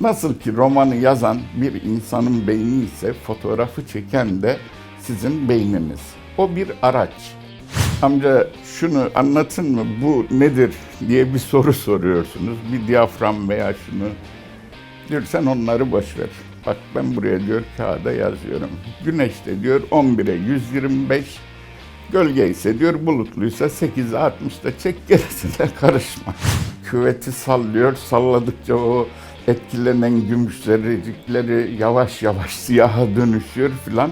Nasıl ki romanı yazan bir insanın beyni ise fotoğrafı çeken de sizin beyniniz. O bir araç. Amca şunu anlatın mı bu nedir diye bir soru soruyorsunuz. Bir diyafram veya şunu. Diyor sen onları boş. Bak ben buraya diyor kağıda yazıyorum. Güneşte diyor 11'e 125, gölge ise diyor bulutluysa 8'e 60'da çek gerisine karışma. Küveti sallıyor, salladıkça o etkilenen gümüşlericikleri yavaş yavaş siyaha dönüşüyor filan.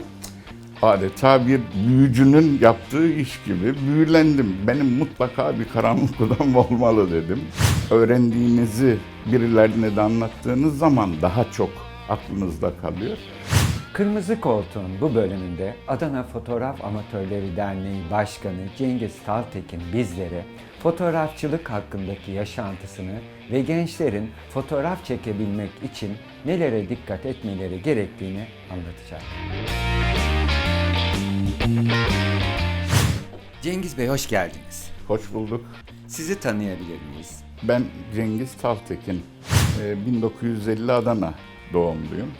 Adeta bir büyücünün yaptığı iş gibi büyülendim. Benim mutlaka bir karanlık odam olmalı dedim. Öğrendiğinizi birilerine de anlattığınız zaman daha çok aklınızda kalıyor. Kırmızı Koltuğun bu bölümünde Adana Fotoğraf Amatörleri Derneği Başkanı Cengiz Taltekin bizlere fotoğrafçılık hakkındaki yaşantısını ve gençlerin fotoğraf çekebilmek için nelere dikkat etmeleri gerektiğini anlatacak. Cengiz Bey hoş geldiniz. Hoş bulduk. Sizi tanıyabilir miyiz? Ben Cengiz Taltekin. Ee, 1950 Adana doğumluyum.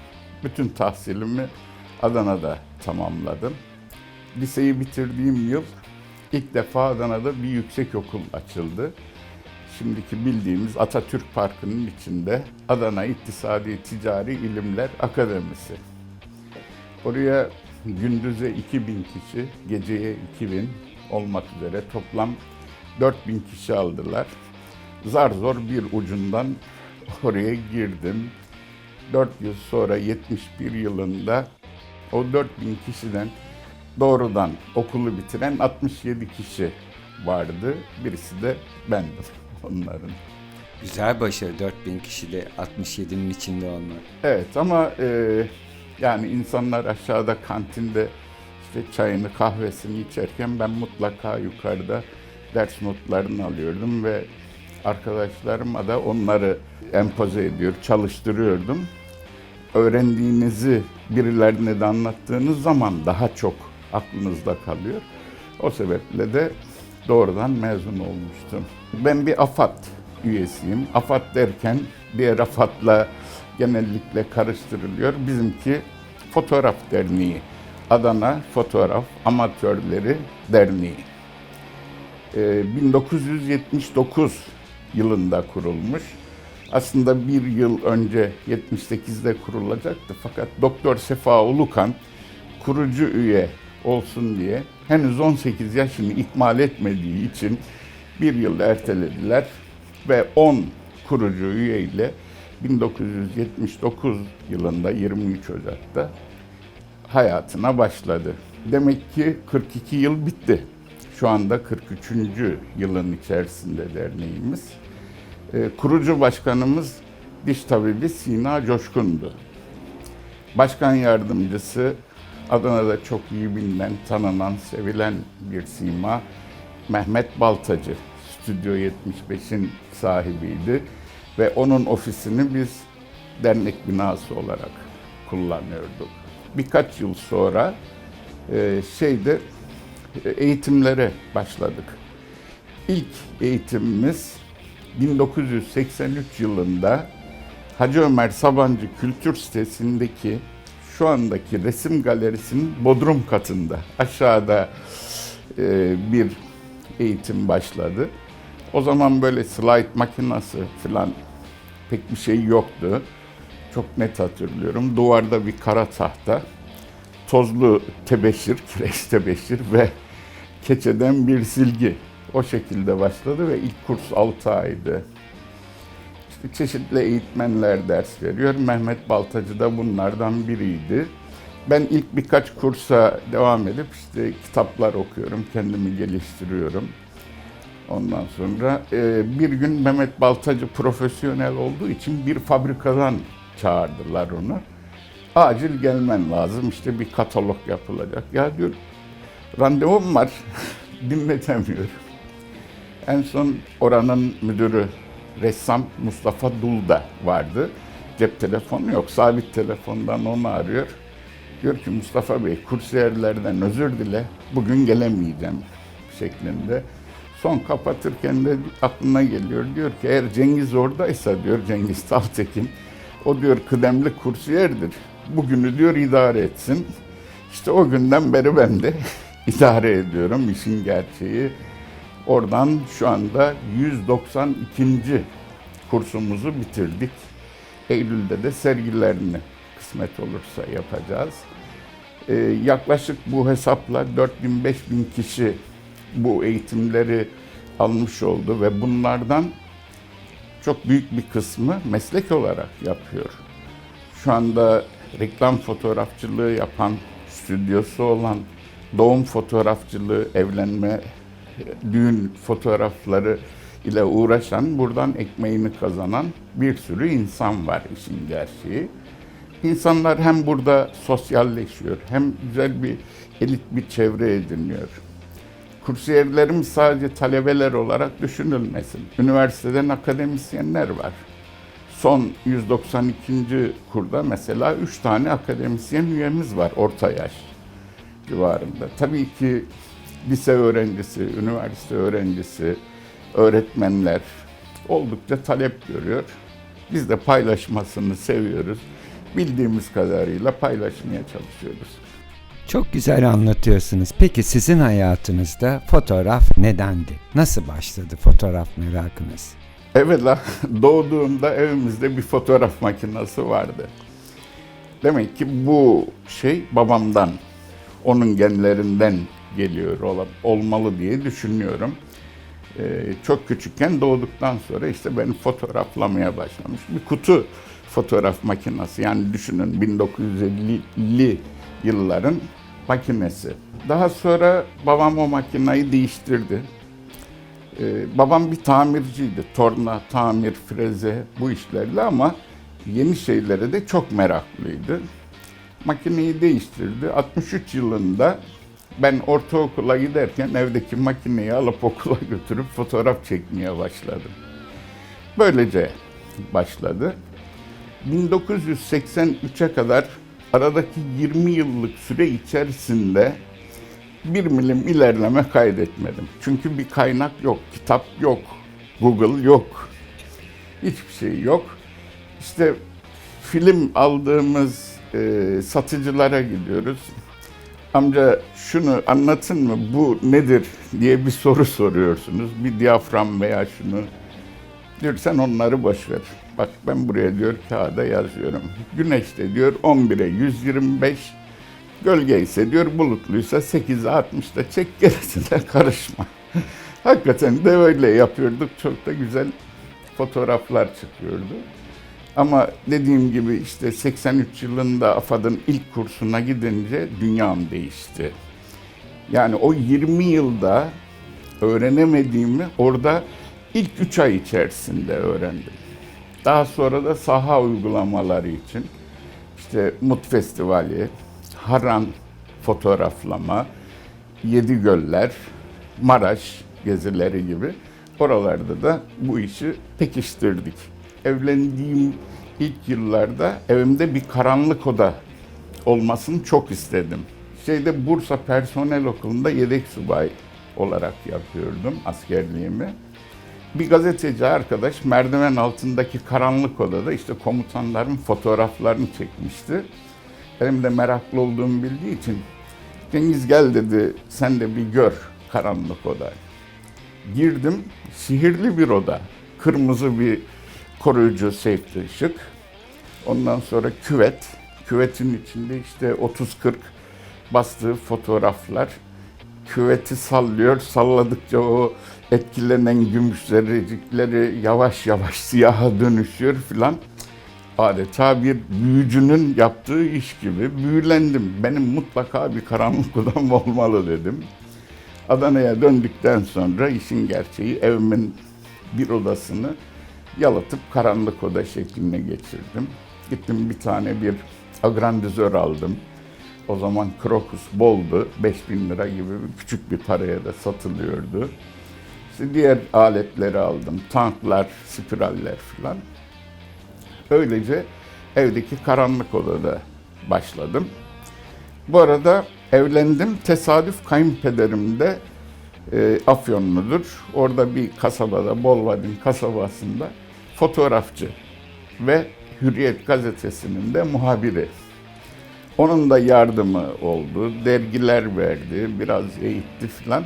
Bütün tahsilimi Adana'da tamamladım. Liseyi bitirdiğim yıl ilk defa Adana'da bir yüksek okul açıldı. Şimdiki bildiğimiz Atatürk Parkı'nın içinde Adana İktisadi Ticari İlimler Akademisi. Oraya gündüze 2000 kişi, geceye 2000 olmak üzere toplam 4000 kişi aldılar. Zar zor bir ucundan oraya girdim. 4 yıl sonra 71 yılında o 4000 kişiden doğrudan okulu bitiren 67 kişi vardı. Birisi de bendim onların. Güzel başarı 4000 kişide 67'nin içinde olmak. Evet ama e, yani insanlar aşağıda kantinde işte çayını kahvesini içerken ben mutlaka yukarıda ders notlarını alıyordum ve arkadaşlarıma da onları empoze ediyor, çalıştırıyordum. Öğrendiğinizi birilerine de anlattığınız zaman daha çok aklınızda kalıyor. O sebeple de doğrudan mezun olmuştum. Ben bir AFAD üyesiyim. AFAD derken diğer AFAD'la genellikle karıştırılıyor. Bizimki Fotoğraf Derneği. Adana Fotoğraf Amatörleri Derneği. Ee, 1979 yılında kurulmuş. Aslında bir yıl önce 78'de kurulacaktı fakat Doktor Sefa Ulukan kurucu üye olsun diye henüz 18 yaşını ikmal etmediği için bir yıl ertelediler ve 10 kurucu üye ile 1979 yılında 23 Ocak'ta hayatına başladı. Demek ki 42 yıl bitti. Şu anda 43. yılın içerisinde derneğimiz. Ee, kurucu başkanımız diş tabibi Sina Coşkun'du. Başkan yardımcısı Adana'da çok iyi bilinen, tanınan, sevilen bir sima Mehmet Baltacı. Stüdyo 75'in sahibiydi ve onun ofisini biz dernek binası olarak kullanıyorduk. Birkaç yıl sonra e, şeyde e, eğitimlere başladık. İlk eğitimimiz 1983 yılında Hacı Ömer Sabancı Kültür Sitesi'ndeki şu andaki resim galerisinin bodrum katında aşağıda e, bir eğitim başladı. O zaman böyle slide makinası falan pek bir şey yoktu. Çok net hatırlıyorum. Duvarda bir kara tahta, tozlu tebeşir, kireç tebeşir ve keçeden bir silgi. O şekilde başladı ve ilk kurs 6 aydı. İşte çeşitli eğitmenler ders veriyor. Mehmet Baltacı da bunlardan biriydi. Ben ilk birkaç kursa devam edip işte kitaplar okuyorum, kendimi geliştiriyorum. Ondan sonra e, bir gün Mehmet Baltacı profesyonel olduğu için bir fabrikadan çağırdılar onu. Acil gelmen lazım işte bir katalog yapılacak. Ya diyor randevum var dinletemiyorum. En son oranın müdürü ressam Mustafa Dulda vardı. Cep telefonu yok. Sabit telefondan onu arıyor. Diyor ki Mustafa Bey kursiyerlerden özür dile. Bugün gelemeyeceğim şeklinde Son kapatırken de aklına geliyor. Diyor ki eğer Cengiz oradaysa diyor Cengiz Taltekin o diyor kıdemli kursiyerdir. Bugünü diyor idare etsin. İşte o günden beri ben de idare ediyorum işin gerçeği. Oradan şu anda 192. kursumuzu bitirdik. Eylül'de de sergilerini kısmet olursa yapacağız. Ee, yaklaşık bu hesapla 4000-5000 kişi bu eğitimleri almış oldu ve bunlardan çok büyük bir kısmı meslek olarak yapıyor. Şu anda reklam fotoğrafçılığı yapan, stüdyosu olan, doğum fotoğrafçılığı, evlenme, düğün fotoğrafları ile uğraşan, buradan ekmeğini kazanan bir sürü insan var işin gerçeği. İnsanlar hem burada sosyalleşiyor, hem güzel bir elit bir çevre ediniyor. Kursiyerlerim sadece talebeler olarak düşünülmesin. Üniversiteden akademisyenler var. Son 192. kurda mesela 3 tane akademisyen üyemiz var orta yaş civarında. Tabii ki lise öğrencisi, üniversite öğrencisi, öğretmenler oldukça talep görüyor. Biz de paylaşmasını seviyoruz. Bildiğimiz kadarıyla paylaşmaya çalışıyoruz. Çok güzel anlatıyorsunuz. Peki sizin hayatınızda fotoğraf nedendi? Nasıl başladı fotoğraf merakınız? Evvela doğduğumda evimizde bir fotoğraf makinesi vardı. Demek ki bu şey babamdan, onun genlerinden geliyor ol- olmalı diye düşünüyorum. Ee, çok küçükken doğduktan sonra işte beni fotoğraflamaya başlamış. Bir kutu fotoğraf makinesi yani düşünün 1950'li yılların makinesi. Daha sonra babam o makineyi değiştirdi. Ee, babam bir tamirciydi. Torna, tamir, freze bu işlerle ama yeni şeylere de çok meraklıydı. Makineyi değiştirdi. 63 yılında ben ortaokula giderken evdeki makineyi alıp okula götürüp fotoğraf çekmeye başladım. Böylece başladı. 1983'e kadar aradaki 20 yıllık süre içerisinde bir milim ilerleme kaydetmedim. Çünkü bir kaynak yok, kitap yok, Google yok, hiçbir şey yok. İşte film aldığımız e, satıcılara gidiyoruz. Amca şunu anlatın mı, bu nedir diye bir soru soruyorsunuz. Bir diyafram veya şunu. Diyor sen onları boş ver. Bak ben buraya diyor kağıda yazıyorum. Güneşte diyor 11'e 125, Gölge ise diyor bulutluysa 8'e 60'da çek gerisine karışma. Hakikaten de öyle yapıyorduk. Çok da güzel fotoğraflar çıkıyordu. Ama dediğim gibi işte 83 yılında AFAD'ın ilk kursuna gidince dünyam değişti. Yani o 20 yılda öğrenemediğimi orada ilk 3 ay içerisinde öğrendim. Daha sonra da saha uygulamaları için işte Mut Festivali, Haran fotoğraflama, Yedi Göller, Maraş gezileri gibi oralarda da bu işi pekiştirdik. Evlendiğim ilk yıllarda evimde bir karanlık oda olmasını çok istedim. Şeyde Bursa Personel Okulu'nda yedek subay olarak yapıyordum askerliğimi. Bir gazeteci arkadaş merdiven altındaki karanlık odada işte komutanların fotoğraflarını çekmişti. Benim de meraklı olduğumu bildiği için Cengiz gel dedi sen de bir gör karanlık oda. Girdim sihirli bir oda. Kırmızı bir koruyucu safety ışık. Ondan sonra küvet. Küvetin içinde işte 30-40 bastığı fotoğraflar. Küveti sallıyor. Salladıkça o etkilenen gümüş zerrecikleri yavaş yavaş siyaha dönüşüyor filan adeta bir büyücünün yaptığı iş gibi büyülendim. Benim mutlaka bir karanlık odam olmalı dedim. Adana'ya döndükten sonra işin gerçeği evimin bir odasını yalıtıp karanlık oda şekline geçirdim. Gittim bir tane bir agrandizör aldım. O zaman krokus boldu. 5000 lira gibi küçük bir paraya da satılıyordu. İşte diğer aletleri aldım. Tanklar, spiraller falan. Öylece evdeki karanlık odada başladım. Bu arada evlendim. Tesadüf kayınpederim de e, Afyonludur. Orada bir kasabada, Bolvadin kasabasında fotoğrafçı ve Hürriyet gazetesinin de muhabiri. Onun da yardımı oldu, dergiler verdi, biraz eğitti filan.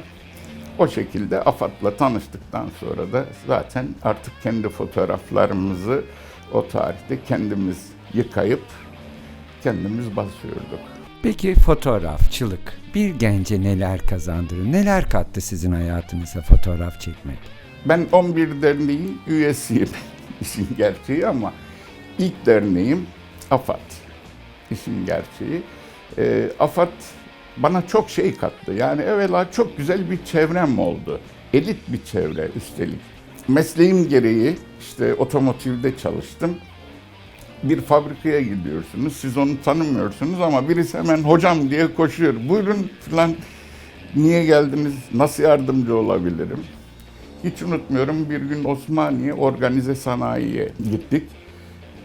O şekilde AFAD'la tanıştıktan sonra da zaten artık kendi fotoğraflarımızı o tarihte kendimiz yıkayıp kendimiz basıyorduk. Peki fotoğrafçılık bir gence neler kazandırır? Neler kattı sizin hayatınıza fotoğraf çekmek? Ben 11 derneğin üyesiyim işin gerçeği ama ilk derneğim AFAD işin gerçeği. Ee, AFAD bana çok şey kattı. Yani evvela çok güzel bir çevrem oldu. Elit bir çevre üstelik. Mesleğim gereği işte otomotivde çalıştım. Bir fabrikaya gidiyorsunuz. Siz onu tanımıyorsunuz ama birisi hemen hocam diye koşuyor. Buyurun falan niye geldiniz? Nasıl yardımcı olabilirim? Hiç unutmuyorum bir gün Osmaniye Organize Sanayi'ye gittik.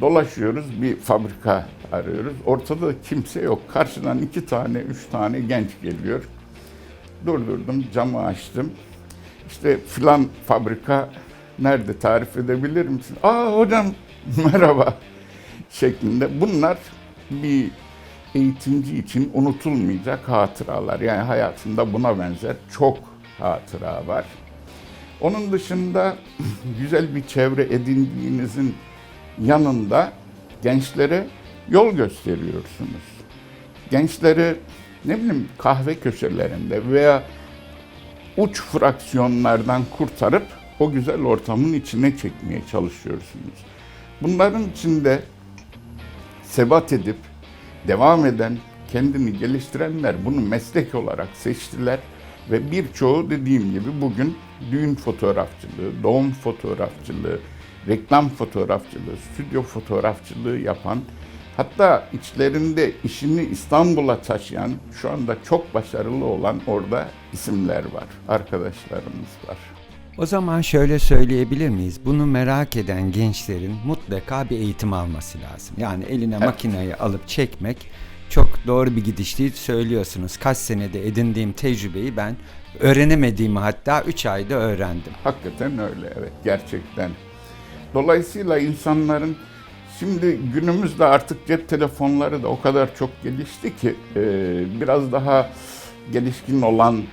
Dolaşıyoruz bir fabrika arıyoruz. Ortada da kimse yok. Karşıdan iki tane, üç tane genç geliyor. Durdurdum, camı açtım. İşte filan fabrika nerede tarif edebilir misin? Aa hocam merhaba şeklinde. Bunlar bir eğitimci için unutulmayacak hatıralar. Yani hayatında buna benzer çok hatıra var. Onun dışında güzel bir çevre edindiğinizin yanında gençlere yol gösteriyorsunuz. Gençleri ne bileyim kahve köşelerinde veya uç fraksiyonlardan kurtarıp o güzel ortamın içine çekmeye çalışıyorsunuz. Bunların içinde sebat edip devam eden, kendini geliştirenler bunu meslek olarak seçtiler ve birçoğu dediğim gibi bugün düğün fotoğrafçılığı, doğum fotoğrafçılığı, reklam fotoğrafçılığı, stüdyo fotoğrafçılığı yapan, hatta içlerinde işini İstanbul'a taşıyan, şu anda çok başarılı olan orada isimler var, arkadaşlarımız var. O zaman şöyle söyleyebilir miyiz? Bunu merak eden gençlerin mutlaka bir eğitim alması lazım. Yani eline makineyi alıp çekmek çok doğru bir gidiş değil söylüyorsunuz. Kaç senede edindiğim tecrübeyi ben öğrenemediğimi hatta 3 ayda öğrendim. Hakikaten öyle evet gerçekten. Dolayısıyla insanların şimdi günümüzde artık cep telefonları da o kadar çok gelişti ki e, biraz daha gelişkin olan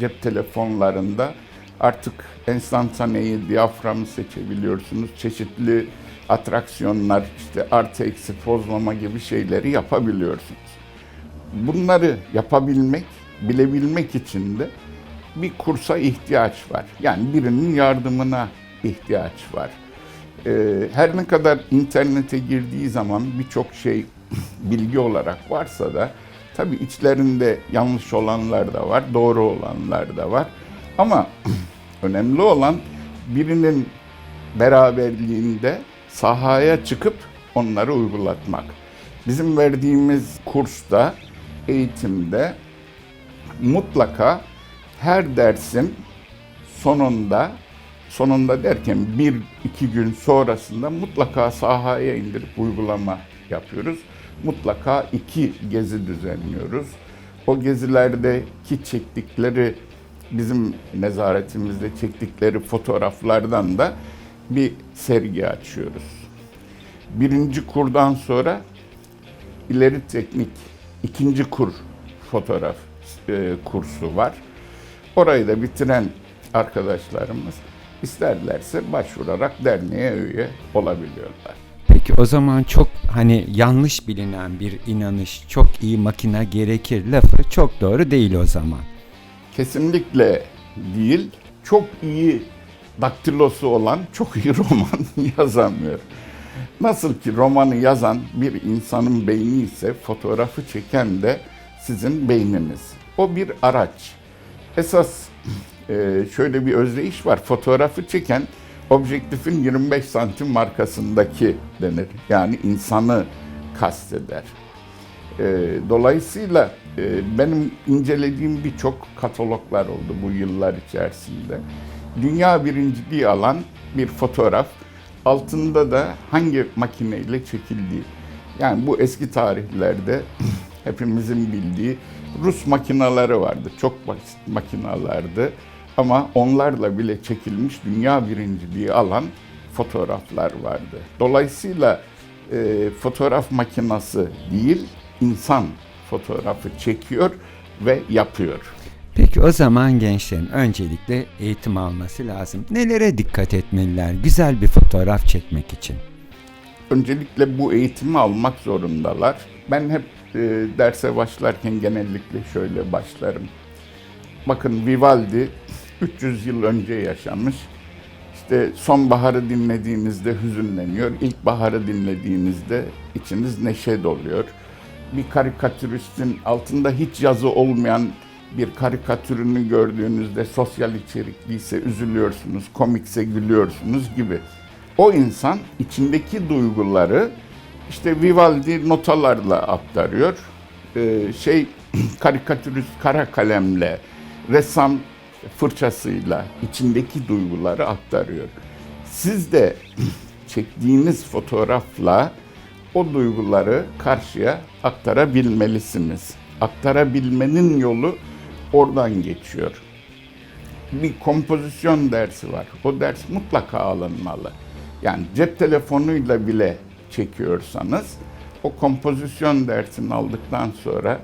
cep telefonlarında artık enstantaneyi, diyaframı seçebiliyorsunuz. Çeşitli atraksiyonlar, işte artı eksi pozlama gibi şeyleri yapabiliyorsunuz. Bunları yapabilmek, bilebilmek için de bir kursa ihtiyaç var. Yani birinin yardımına ihtiyaç var. Ee, her ne kadar internete girdiği zaman birçok şey bilgi olarak varsa da tabii içlerinde yanlış olanlar da var, doğru olanlar da var. Ama önemli olan birinin beraberliğinde sahaya çıkıp onları uygulatmak. Bizim verdiğimiz kursta, eğitimde mutlaka her dersin sonunda, sonunda derken bir iki gün sonrasında mutlaka sahaya indirip uygulama yapıyoruz. Mutlaka iki gezi düzenliyoruz. O gezilerdeki çektikleri, bizim nezaretimizde çektikleri fotoğraflardan da bir sergi açıyoruz. Birinci kurdan sonra ileri teknik ikinci kur fotoğraf e, kursu var. Orayı da bitiren arkadaşlarımız isterlerse başvurarak derneğe üye olabiliyorlar. Peki o zaman çok hani yanlış bilinen bir inanış, çok iyi makine gerekir lafı çok doğru değil o zaman. Kesinlikle değil, çok iyi daktilosu olan çok iyi roman yazamıyor. Nasıl ki romanı yazan bir insanın beyni ise fotoğrafı çeken de sizin beyniniz. O bir araç. Esas e, şöyle bir özdeyiş var. Fotoğrafı çeken objektifin 25 santim markasındaki denir. Yani insanı kasteder. E, dolayısıyla e, benim incelediğim birçok kataloglar oldu bu yıllar içerisinde. Dünya birinciliği alan bir fotoğraf. Altında da hangi makineyle çekildiği. Yani bu eski tarihlerde hepimizin bildiği Rus makinaları vardı. Çok basit makinalardı. Ama onlarla bile çekilmiş dünya birinciliği alan fotoğraflar vardı. Dolayısıyla e, fotoğraf makinası değil, insan fotoğrafı çekiyor ve yapıyor. Peki o zaman gençlerin öncelikle eğitim alması lazım. Nelere dikkat etmeliler güzel bir fotoğraf çekmek için? Öncelikle bu eğitimi almak zorundalar. Ben hep e, derse başlarken genellikle şöyle başlarım. Bakın Vivaldi 300 yıl önce yaşamış. İşte sonbaharı dinlediğinizde hüzünleniyor. İlkbaharı dinlediğinizde içiniz neşe doluyor. Bir karikatüristin altında hiç yazı olmayan bir karikatürünü gördüğünüzde sosyal içerikliyse üzülüyorsunuz, komikse gülüyorsunuz gibi. O insan içindeki duyguları işte Vivaldi notalarla aktarıyor. Ee, şey karikatürist kara kalemle, ressam fırçasıyla içindeki duyguları aktarıyor. Siz de çektiğiniz fotoğrafla o duyguları karşıya aktarabilmelisiniz. Aktarabilmenin yolu oradan geçiyor. Bir kompozisyon dersi var. O ders mutlaka alınmalı. Yani cep telefonuyla bile çekiyorsanız o kompozisyon dersini aldıktan sonra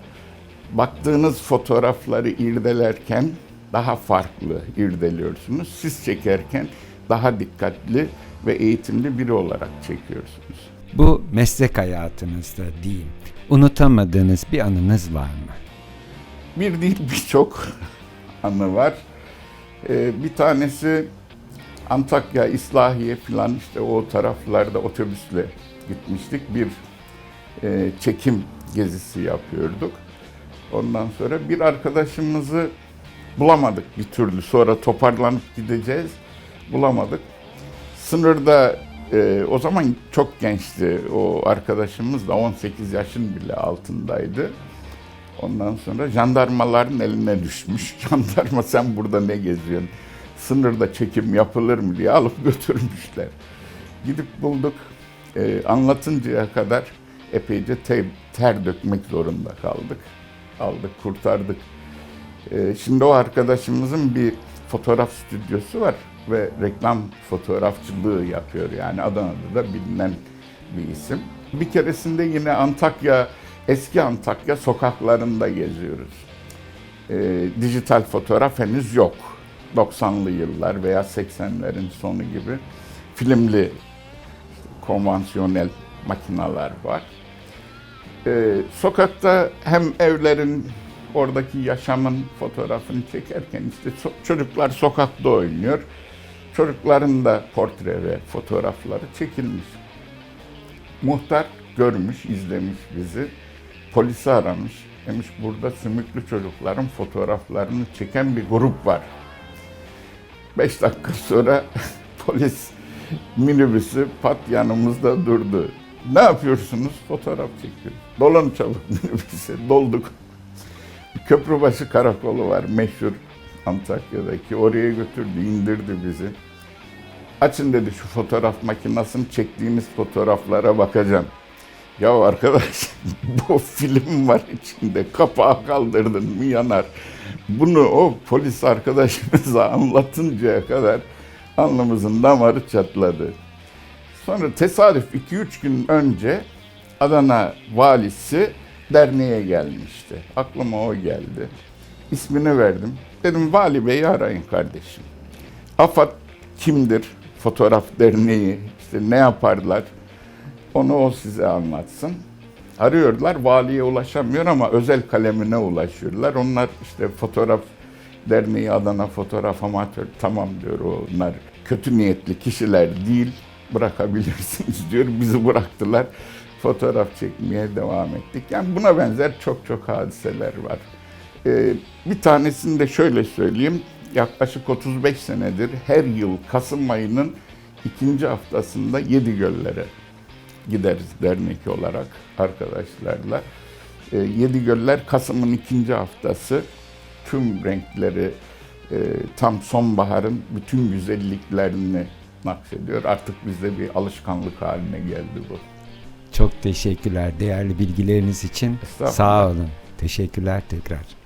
baktığınız fotoğrafları irdelerken daha farklı irdeliyorsunuz. Siz çekerken daha dikkatli ve eğitimli biri olarak çekiyorsunuz. Bu meslek hayatınızda diyeyim. Unutamadığınız bir anınız var mı? Bir değil birçok anı var. Ee, bir tanesi Antakya, İslahiye falan işte o taraflarda otobüsle gitmiştik. Bir e, çekim gezisi yapıyorduk. Ondan sonra bir arkadaşımızı bulamadık bir türlü. Sonra toparlanıp gideceğiz. Bulamadık. Sınırda e, o zaman çok gençti o arkadaşımız da 18 yaşın bile altındaydı. Ondan sonra jandarmaların eline düşmüş. Jandarma sen burada ne geziyorsun? Sınırda çekim yapılır mı diye alıp götürmüşler. Gidip bulduk. Ee, anlatıncaya kadar epeyce ter, ter dökmek zorunda kaldık. Aldık, kurtardık. Ee, şimdi o arkadaşımızın bir fotoğraf stüdyosu var ve reklam fotoğrafçılığı yapıyor. Yani Adana'da da bilinen bir isim. Bir keresinde yine Antakya, eski Antakya sokaklarında geziyoruz. Ee, dijital fotoğraf henüz yok. 90'lı yıllar veya 80'lerin sonu gibi filmli konvansiyonel makineler var. Ee, sokakta hem evlerin oradaki yaşamın fotoğrafını çekerken işte so- çocuklar sokakta oynuyor. Çocukların da portre ve fotoğrafları çekilmiş. Muhtar görmüş, izlemiş bizi. Polisi aramış. Demiş burada sümüklü çocukların fotoğraflarını çeken bir grup var. Beş dakika sonra polis minibüsü pat yanımızda durdu. Ne yapıyorsunuz? Fotoğraf çekiyoruz. Dolun çabuk minibüse. Dolduk. Köprübaşı karakolu var meşhur Antakya'daki. Oraya götürdü, indirdi bizi. Açın dedi şu fotoğraf makinesini çektiğiniz fotoğraflara bakacağım. Ya arkadaş bu film var içinde kapağı kaldırdın mı yanar. Bunu o polis arkadaşımıza anlatıncaya kadar alnımızın damarı çatladı. Sonra tesadüf 2-3 gün önce Adana valisi derneğe gelmişti. Aklıma o geldi. İsmini verdim. Dedim vali beyi arayın kardeşim. AFAD kimdir? Fotoğraf derneği işte ne yaparlar? Onu o size anlatsın. Arıyorlar, valiye ulaşamıyor ama özel kalemine ulaşıyorlar. Onlar işte fotoğraf derneği Adana Fotoğraf Amatör tamam diyor onlar kötü niyetli kişiler değil bırakabilirsiniz diyor. Bizi bıraktılar. Fotoğraf çekmeye devam ettik. Yani buna benzer çok çok hadiseler var. Ee, bir tanesini de şöyle söyleyeyim. Yaklaşık 35 senedir her yıl Kasım ayının ikinci haftasında yedi göllere gideriz dernek olarak arkadaşlarla. E, Yedi Göller Kasım'ın ikinci haftası tüm renkleri e, tam sonbaharın bütün güzelliklerini naksediyor. Artık bizde bir alışkanlık haline geldi bu. Çok teşekkürler değerli bilgileriniz için. Sağ olun. Teşekkürler tekrar.